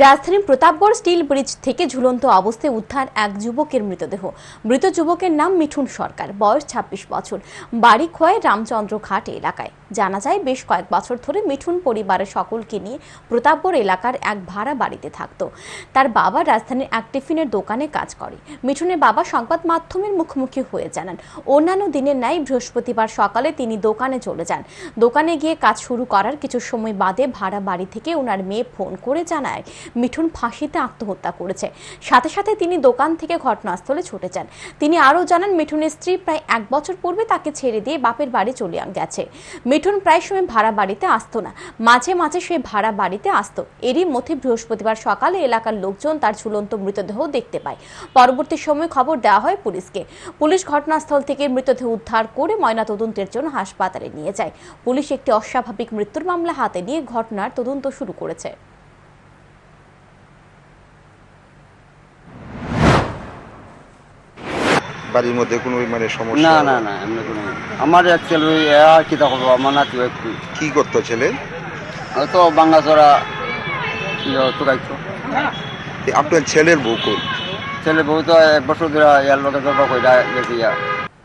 রাজধানীর Pratapgarh still bridge থেকে ঝুলন্ত অবস্থায় উদ্ধার এক যুবকের মৃতদেহ। মৃত যুবকের নাম মিঠুন সরকার, বয়স ছাব্বিশ বছর। বাড়ি খোয়ায় রামচন্দ্র ঘাট এলাকায়। জানা যায়, বেশ কয়েক বছর ধরে মিঠুন পরিবারের সকলকে নিয়ে প্রতাপগড় এলাকার এক ভাড়া বাড়িতে থাকতো। তার বাবা রাজধানীর এক টিফিনের দোকানে কাজ করে। মিঠুনের বাবা সংবাদ মাধ্যমের মুখোমুখি হয়ে জানান, অন্যান্য দিনের ন্যায় বৃহস্পতিবার সকালে তিনি দোকানে চলে যান। দোকানে গিয়ে কাজ শুরু করার কিছু সময় বাদে ভাড়া বাড়ি থেকে ওনার মেয়ে ফোন করে জানায় মিঠুন ফাঁসিতে আত্মহত্যা করেছে। সাথে সাথে তিনি দোকান থেকে ঘটনাস্থলে ছুটে যান। তিনি আরও জানান, মিঠুনের স্ত্রী প্রায় এক বছর পূর্বে তাকে ছেড়ে দিয়ে বাপের বাড়ি চলে গেছে। মিঠুন প্রায় সময় ভাড়া বাড়িতে আসতো না। মাঝে মাঝে সে ভাড়া বাড়িতে আসতো। এরই মধ্যে বৃহস্পতিবার সকালে এলাকার লোকজন তার ঝুলন্ত মৃতদেহ দেখতে পায়। পরবর্তী সময় খবর দেওয়া হয় পুলিশকে। পুলিশ ঘটনাস্থল থেকে মৃতদেহ উদ্ধার করে ময়নাতদন্তের জন্য হাসপাতালে নিয়ে যায়। পুলিশ একটি অস্বাভাবিক মৃত্যুর মামলা হাতে নিয়ে ঘটনার তদন্ত শুরু করেছে। বাড়ির মধ্যে কোনো মানে সমস্যা? না না না এমনি কোনো আমার অ্যাকচুয়ালি ওই আর কি দেখো আমার নাতি একটু। কি করতো ছেলে? হয়তো বাঙ্গাচড়া চুকাইতো তোকাইতো এ আপনার ছেলের বউ কোন ছেলের বউ তো এক বছর ধরে ইয়ার লোকের গল্প কইরা দেখি ইয়া